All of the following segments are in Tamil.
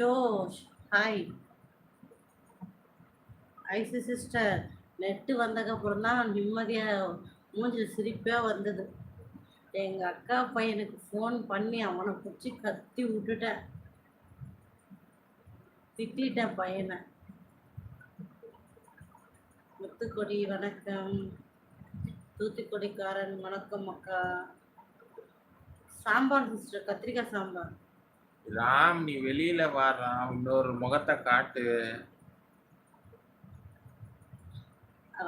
Josh hi I see sister net வந்ததுக்கப்புறம் தான் நிம்மதியாக மூஞ்சில் சிரிப்பே வந்தது. எங்கள் அக்கா பையனுக்கு ஃபோன் பண்ணி அவனை பிடிச்சி கத்தி விட்டுட்டேன். திட்டிட்டேன் பையனை. முத்துக்கொடி வணக்கம். தூத்துக்குடிக்காரன் வணக்கம் அக்கா. சாம்பார் சிஸ்டர் கத்திரிக்காய் சாம்பார். ராம் நீ வெளியில வாராம் இன்னொரு முகத்தை காட்டு.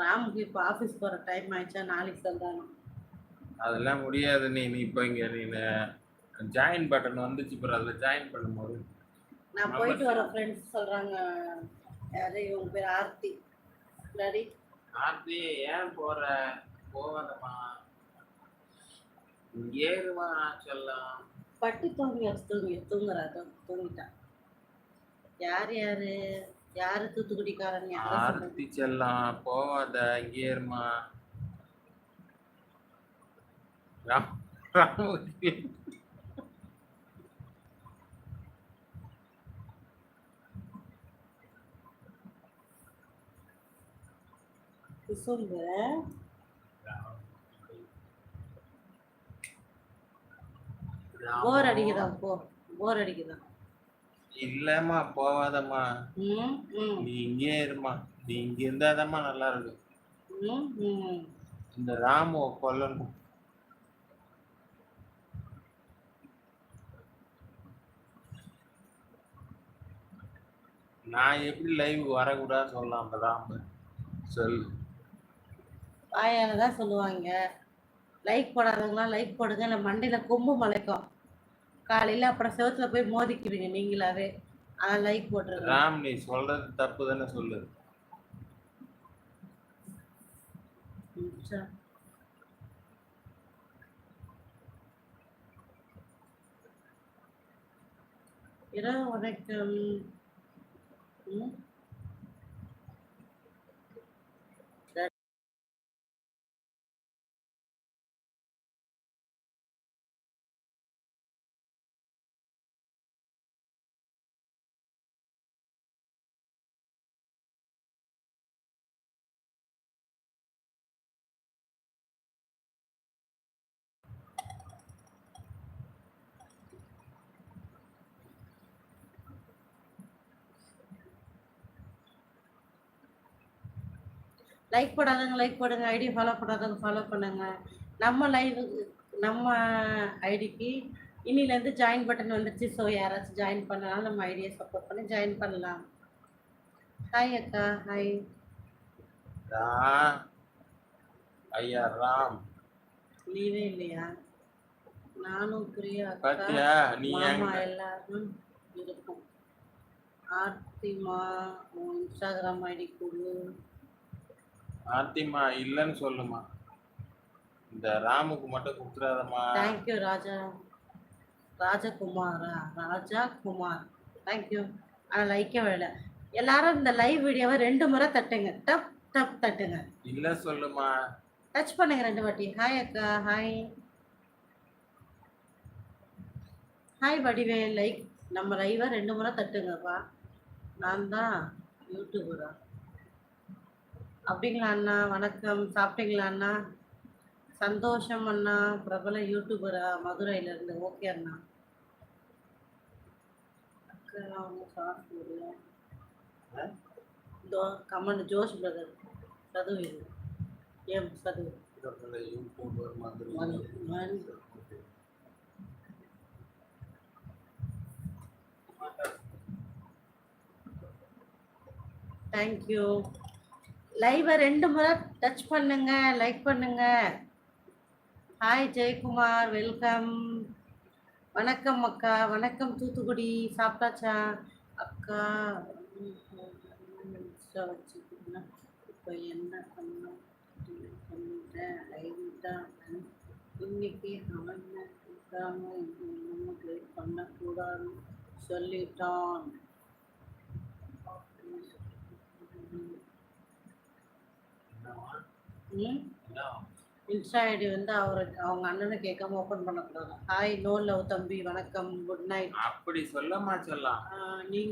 ராமுக்கு இப்போ ஆஃபீஸ் போகிற டைம் ஆயிடுச்சா? நாளைக்கு சொல்கிறாங்க அதெல்லாம் முடியாது நீ. நீ இப்போ இங்க நீ ஜாயின் பட்டன் வந்துச்சு பிறகு அதில் ஜாயின் பண்ணும்போது நான் போயிட்டு வர ஃப்ரெண்ட்ஸ் சொல்கிறாங்க யாரு? இவங்க பேர் ஆர்த்தி. டாடி ஆர்த்தி ஏன் போற? போகாதம்மா. ஏறுமா சொல்லலாம் பட்டு தூங்கி தூங்கி தூங்குறா தூ- தூங்கிட்டான் யார் யாரு? யாரு தூத்துக்குடிக்காரன் ஆர்த்தி செல்லாம் போவாத இங்கே ஏறுமா ராம் போர் அடிக்குதான் போ. போர் அடிக்குதான் இல்லம்மா போவாதம்மா. நீ இங்கே இருமா நீ இங்க இருந்தாதம்மா நல்லா இருக்கும் இந்த ராமுவை கொல்லணும் நான் எப்படி லைவ் வரக்கூடாதுன்னு சொல்லலாம் ராமு. சொல்லு. வாயால தான் சொல்லுவாங்க. லைக் போடாதவங்களாம் லைக் போடுங்க. இல்லை மண்டையில் கொம்பு முளைக்கும் காலையில் அப்புறம் செவத்துல போய் மோதிக்குவீங்க நீங்களாவே. அதான் லைக் போட்டுருங்க ராம் நீ சொல்றது தப்பு தானே சொல்லு. சரி. இரவு வணக்கம். ம்? லைக் போடாதவங்க லைக் போடுங்க ஐடி ஃபாலோ பண்ணாதவங்க ஃபாலோ பண்ணுங்க. நம்ம லைவ் நம்ம ஐடிக்கு இன்னிலேருந்து ஜாயின் பட்டன் வந்துருச்சு. ஸோ யாராச்சும் ஜாயின் பண்ணலாம் நம்ம ஐடியை சப்போர்ட் பண்ணி ஜாயின் பண்ணலாம். ஹாய் அக்கா ஹாய் ஐயா ராம். லீவே இல்லையா? நானும் பிரியா அக்கா மாமா எல்லாரும் இருக்கும். ஆர்த்திமா உன் இன்ஸ்டாகிராம் ஐடி கொடு. ஆர்த்திமா இல்லைன்னு சொல்லுமா. இந்த ராமுக்கு மட்டும் கொடுத்துறாதம்மா. Thank you Raja. ராஜகுமாரா? Raja Kumar thank you ஆனால் லைக்கே வேலை எல்லாரும் இந்த லைவ் வீடியோவை ரெண்டு முறை தட்டுங்க. டப் டப் தட்டுங்க. இல்ல சொல்லுமா. டச் பண்ணுங்க ரெண்டு வாட்டி. ஹாய் அக்கா ஹாய் ஹாய் வடிவே லைக் நம்ம லைவை ரெண்டு முறை தட்டுங்கப்பா. நான் தான் யூடியூபரா அப்படிங்களா அண்ணா? வணக்கம். சாப்பிட்டீங்களா அண்ணா? சந்தோஷம் அண்ணா. பிரபல யூடியூபரா மதுரையில இருந்து ஓகே அண்ணா. கமெண்ட் ஜோஷ் பிரதர் சதுவு ஏம் சதுவு. தேங்க்யூ லைவை ரெண்டு முறை டச் பண்ணுங்க லைக் பண்ணுங்க. ஹாய் ஜெயக்குமார் வெல்கம் வணக்கம் அக்கா வணக்கம் தூத்துக்குடி. சாப்பிட்டாச்சா? அக்கா இன்ஸ்டா இப்போ என்ன பண்ண? பண்ணிட்டேன் லைவ் தான் இன்னைக்கு அவன் இருக்காம இன்னும் பண்ணக்கூடாதுன்னு சொல்லிட்டான் இன்ஸ்டா ஐடி வந்து அவருக்கு அவங்க அண்ணனை கேட்காம ஓப்பன் பண்ணக்கூடாது. ஹாய் நோ லவ் தம்பி வணக்கம் குட் நைட் அப்படி சொல்லமா சொல்லலாம். நீங்க